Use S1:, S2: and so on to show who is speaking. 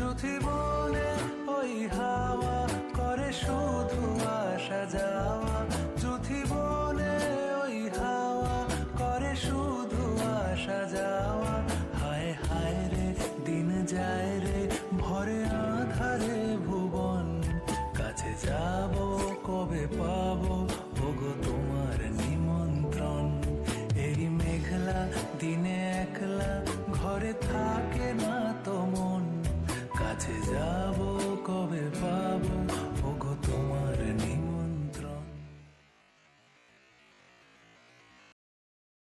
S1: যুথি বনে ওই হাওয়া Tis